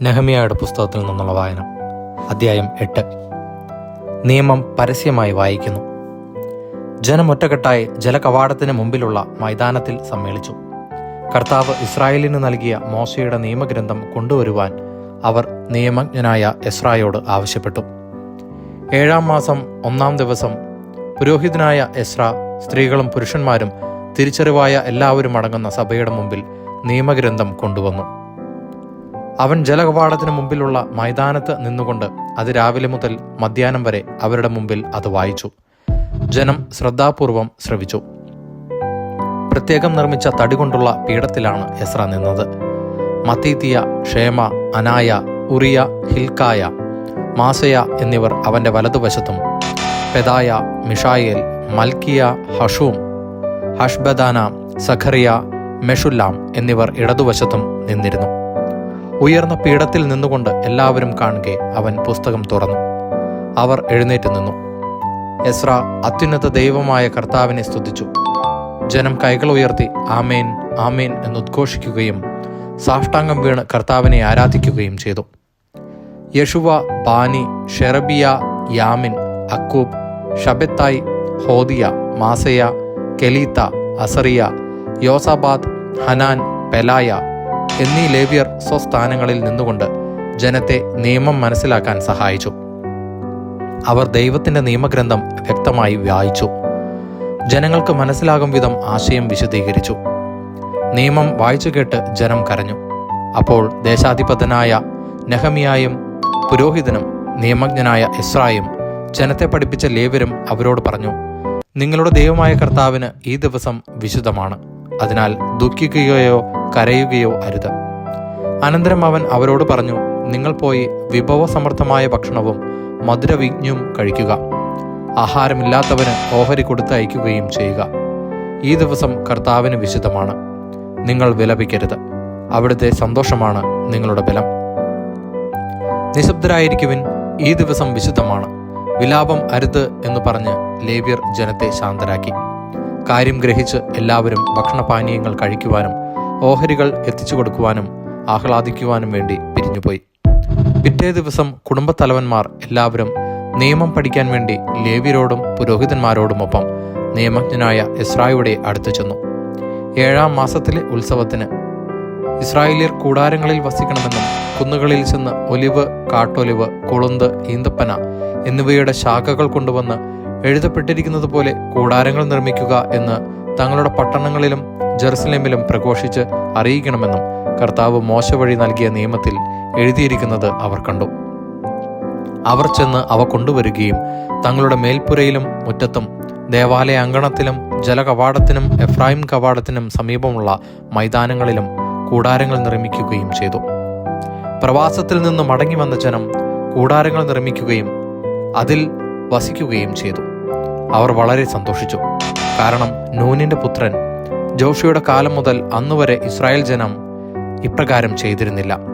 നെഹമിയയുടെ പുസ്തകത്തിൽ നിന്നുള്ള വായന അധ്യായം എട്ട്. നിയമം പരസ്യമായി വായിക്കുന്നു. ജനം ഒറ്റക്കെട്ടായി ജലകവാടത്തിന് മുമ്പിലുള്ള മൈതാനത്തിൽ സമ്മേളിച്ചു. കർത്താവ് ഇസ്രായേലിന് നൽകിയ മോശയുടെ നിയമഗ്രന്ഥം കൊണ്ടുവരുവാൻ അവർ നിയമജ്ഞനായ എസ്രായോട് ആവശ്യപ്പെട്ടു. ഏഴാം മാസം ഒന്നാം ദിവസം പുരോഹിതനായ എസ്ര സ്ത്രീകളും പുരുഷന്മാരും തിരിച്ചറിവായ എല്ലാവരും അടങ്ങുന്ന സഭയുടെ മുമ്പിൽ നിയമഗ്രന്ഥം കൊണ്ടുവന്നു. അവൻ ജലകവാടത്തിന് മുമ്പിലുള്ള മൈതാനത്ത് നിന്നുകൊണ്ട് അത് രാവിലെ മുതൽ മധ്യാഹ്നം വരെ അവരുടെ മുമ്പിൽ അത് വായിച്ചു. ജനം ശ്രദ്ധാപൂർവം ശ്രവിച്ചു. പ്രത്യേകം നിർമ്മിച്ച തടി കൊണ്ടുള്ള പീഠത്തിലാണ് എസ്ര നിന്നത്. മത്തീത്തിയ ക്ഷേമ അനായ ഉറിയ ഹിൽക്കായ മാസയ എന്നിവർ അവന്റെ വലതുവശത്തും പെദായ മിഷായേൽ മൽക്കിയ ഹഷൂം ഹഷ്ബദാന സഖറിയ മെഷുല്ലാം എന്നിവർ ഇടതുവശത്തും നിന്നിരുന്നു. ഉയർന്ന പീഠത്തിൽ നിന്നുകൊണ്ട് എല്ലാവരും കാണുകെ അവൻ പുസ്തകം തുറന്നു. അവർ എഴുന്നേറ്റ് നിന്നു. എസ്ര അത്യുന്നത ദൈവമായ കർത്താവിനെ സ്തുതിച്ചു. ജനം കൈകൾ ഉയർത്തി ആമേൻ ആമേൻ എന്ന് ഉദ്ഘോഷിക്കുകയും സാഷ്ടാംഗം വീണ് കർത്താവിനെ ആരാധിക്കുകയും ചെയ്തു. Jeshua Bani Sherebiah Jamin Akkub Shabbethai Hodiah Maaseiah Kelita Azariah Jozabad Hanan Pelaiah എന്നീ ലേവ്യർ സ്വസ്ഥാനങ്ങളിൽ നിന്നുകൊണ്ട് ജനത്തെ നിയമം മനസ്സിലാക്കാൻ സഹായിച്ചു. അവർ ദൈവത്തിന്റെ നിയമഗ്രന്ഥം വ്യക്തമായി വായിച്ചു. ജനങ്ങൾക്ക് മനസ്സിലാകും വിധം ആശയം വിശദീകരിച്ചു. നിയമം വായിച്ചു കേട്ട് ജനം കരഞ്ഞു. അപ്പോൾ ദേശാധിപതനായ നെഹമിയായും പുരോഹിതനും നിയമജ്ഞനായ ഇസ്രായും ജനത്തെ പഠിപ്പിച്ച ലേവരും അവരോട് പറഞ്ഞു നിങ്ങളുടെ ദൈവമായ കർത്താവിന് ഈ ദിവസം വിശുദ്ധമാണ്. അതിനാൽ ദുഃഖിക്കുകയോ കരയുകയോ അരുത്. അനന്തരം അവൻ അവരോട് പറഞ്ഞു നിങ്ങൾ പോയി വിഭവസമർത്ഥമായ ഭക്ഷണവും മധുരവിജ്ഞും കഴിക്കുക. ആഹാരമില്ലാത്തവന് ഓഹരി കൊടുത്ത് അയക്കുകയും ചെയ്യുക. ഈ ദിവസം കർത്താവിന് വിശുദ്ധമാണ്. നിങ്ങൾ വിലപിക്കരുത്. അവിടുത്തെ സന്തോഷമാണ് നിങ്ങളുടെ ബലം. നിശബ്ദരായിരിക്കുവിൻ ഈ ദിവസം വിശുദ്ധമാണ്. വിലാപം അരുത് എന്ന് പറഞ്ഞ് ലേവ്യർ ജനത്തെ ശാന്തരാക്കി. കാര്യം ഗ്രഹിച്ച് എല്ലാവരും ഭക്ഷണപാനീയങ്ങൾ കഴിക്കുവാനും ഓഹരികൾ എത്തിച്ചു കൊടുക്കുവാനും ആഹ്ലാദിക്കുവാനും വേണ്ടി പിരിഞ്ഞുപോയി. പിറ്റേ ദിവസം കുടുംബത്തലവന്മാർ എല്ലാവരും നിയമം പഠിക്കാൻ വേണ്ടി ലേവ്യരോടും പുരോഹിതന്മാരോടുമൊപ്പം നിയമജ്ഞനായ ഇസ്രായുടെ അടുത്ത് ചെന്നു. ഏഴാം മാസത്തിലെ ഉത്സവത്തിന് ഇസ്രായേലിയർ കൂടാരങ്ങളിൽ വസിക്കണമെന്നും കുന്നുകളിൽ ചെന്ന് ഒലിവ് കാട്ടൊലിവ് കൊളുന്ത് ഈന്തപ്പന എന്നിവയുടെ ശാഖകൾ കൊണ്ടുവന്ന് എഴുതപ്പെട്ടിരിക്കുന്നത് പോലെ കൂടാരങ്ങൾ നിർമ്മിക്കുക എന്ന് തങ്ങളുടെ പട്ടണങ്ങളിലും ജെറുസലേമിലും പ്രഘോഷിച്ച് അറിയിക്കണമെന്നും കർത്താവ് മോശ വഴി നൽകിയ നിയമത്തിൽ എഴുതിയിരിക്കുന്നത് അവർ കണ്ടു. അവർ ചെന്ന് അവ കൊണ്ടുവരികയും തങ്ങളുടെ മേൽപ്പുരയിലും മുറ്റത്തും ദേവാലയ അങ്കണത്തിലും ജലകവാടത്തിനും എഫ്രായിം കവാടത്തിനും സമീപമുള്ള മൈതാനങ്ങളിലും കൂടാരങ്ങൾ നിർമ്മിക്കുകയും ചെയ്തു. പ്രവാസത്തിൽ നിന്ന് മടങ്ങി വന്ന ജനം കൂടാരങ്ങൾ നിർമ്മിക്കുകയും അതിൽ വസിക്കുകയും ചെയ്തു. അവർ വളരെ സന്തോഷിച്ചു. കാരണം നൂനിന്റെ പുത്രൻ ജോഷിയുടെ കാലം മുതൽ അന്നുവരെ ഇസ്രായേൽ ജനം ഇപ്രകാരം ചെയ്തിരുന്നില്ല.